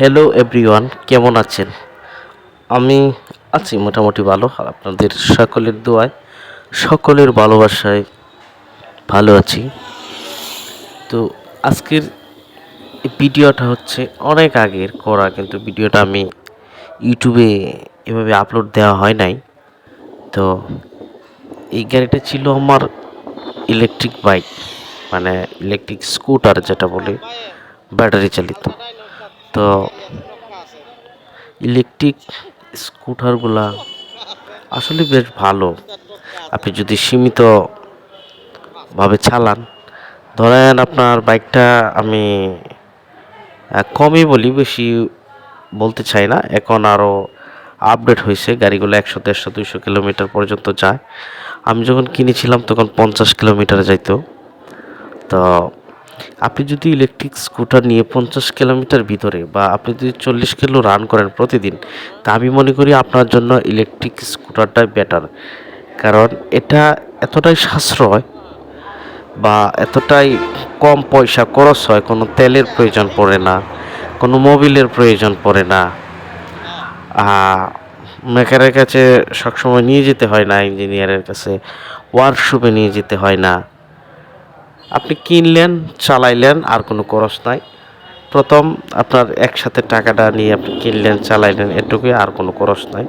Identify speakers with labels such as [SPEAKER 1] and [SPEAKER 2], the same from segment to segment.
[SPEAKER 1] Hello everyone কেমন আছেন? আমি আছি মোটামুটি ভালো আপনাদের সকলের দোয়ায়, সকলের ভালোবাসায় ভালো আছি। তো আজকের ভিডিওটা হচ্ছে অনেক আগের করা, কিন্তু ভিডিওটা আমি ইউটিউবে এভাবে আপলোড দেওয়া হয় নাই। তো এই গাড়িটা ছিল আমার ইলেকট্রিক বাইক মানে ইলেকট্রিক স্কুটার যেটা বলে, ব্যাটারি চালিত। তো ইলেকট্রিক স্কুটারগুলা আসলে বেশ ভালো। আপনি যদি সীমিত ভাবে চালান, ধরেন আপনার বাইকটা আমি কমই বলি, বেশি বলতে চাই না। এখন আরও আপডেট হয়েছে, গাড়িগুলো একশো, দেড়শো, দুইশো কিলোমিটার পর্যন্ত যায়। আমি যখন কিনেছিলাম, তখন পঞ্চাশ কিলোমিটার যাইতো। তো আপনি যদি ইলেকট্রিক স্কুটার নিয়ে পঞ্চাশ কিলোমিটার ভিতরে বা আপনি যদি চল্লিশ কিলো রান করেন প্রতিদিন, তা আমি মনে করি আপনার জন্য ইলেকট্রিক স্কুটারটাই বেটার কারণ এটা এতটাই সাশ্রয় বা এতটাই কম পয়সা খরচ হয়, কোনো তেলের প্রয়োজন পড়ে না, কোনো মোবিলের প্রয়োজন পড়ে না। মেকারের কাছে সবসময় নিয়ে যেতে হয় না, ইঞ্জিনিয়ারের কাছে। ওয়ার্কশপে নিয়ে যেতে হয় না। আপনি কিনলেন, চালাইলেন, আর কোনো খরচ নাই। প্রথম আপনার একসাথে টাকাটা নিয়ে আপনি কিনলেন, চালাইলেন এটুকুই আর কোনো খরচ নাই।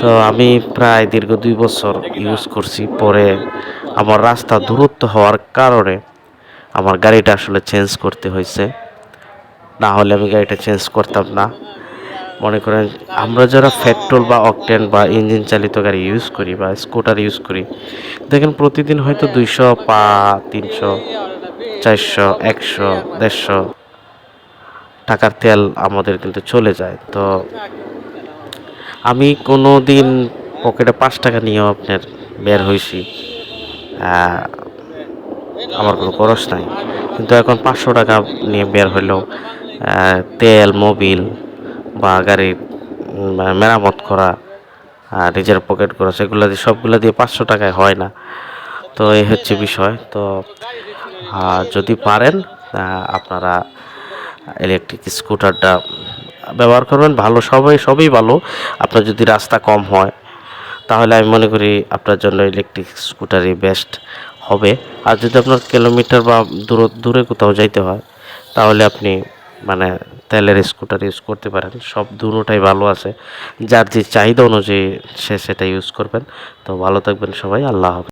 [SPEAKER 1] তো আমি প্রায় দীর্ঘ দুই বছর ইউজ করছি। পরে আমার রাস্তা দূরত্ব হওয়ার কারণে আমার গাড়িটা আসলে চেঞ্জ করতে হয়েছে। না হলে আমি গাড়িটা চেঞ্জ করতাম না। মনে করেন, আমরা যারা পেট্রোল বা অকটেন বা ইঞ্জিন চালিত গাড়ি ইউজ করি বা স্কুটার ইউজ করি, দেখেন প্রতিদিন হয়তো দুইশো পা, তিনশো, চারশো, একশো, দেড়শো টাকার তেল আমাদের কিন্তু চলে যায়। তো আমি কোনো দিন পকেটে পাঁচ টাকা নিয়েও আপনার বের হয়েছি আমার কোনো খরচ নাই। কিন্তু এখন পাঁচশো টাকা নিয়ে বের হইলেও তেল মোবিল বা গাড়ির মেরামত করা আর নিজের পকেট করা, সেগুলো দিয়ে, সবগুলো দিয়ে পাঁচশো টাকায় হয় না। তো এই হচ্ছে বিষয়। তো যদি পারেন আপনারা ইলেকট্রিক স্কুটারটা ব্যবহার করবেন। ভালো, সবাই, সবই ভালো। আপনার যদি রাস্তা কম হয়, তাহলে আমি মনে করি আপনার জন্য ইলেকট্রিক স্কুটারই বেস্ট হবে। আর যদি আপনার কিলোমিটার বা দূর, দূরে কোথাও যাইতে হয়, তাহলে আপনি মানে তেলের স্কুটার ইউজ করতে পারেন। সব দুটোটাই ভালো আছে। যার যে চাহিদা অনুযায়ী সে সেটা ইউজ করবেন। তো ভালো থাকবেন সবাই। আল্লাহ হাফেজ।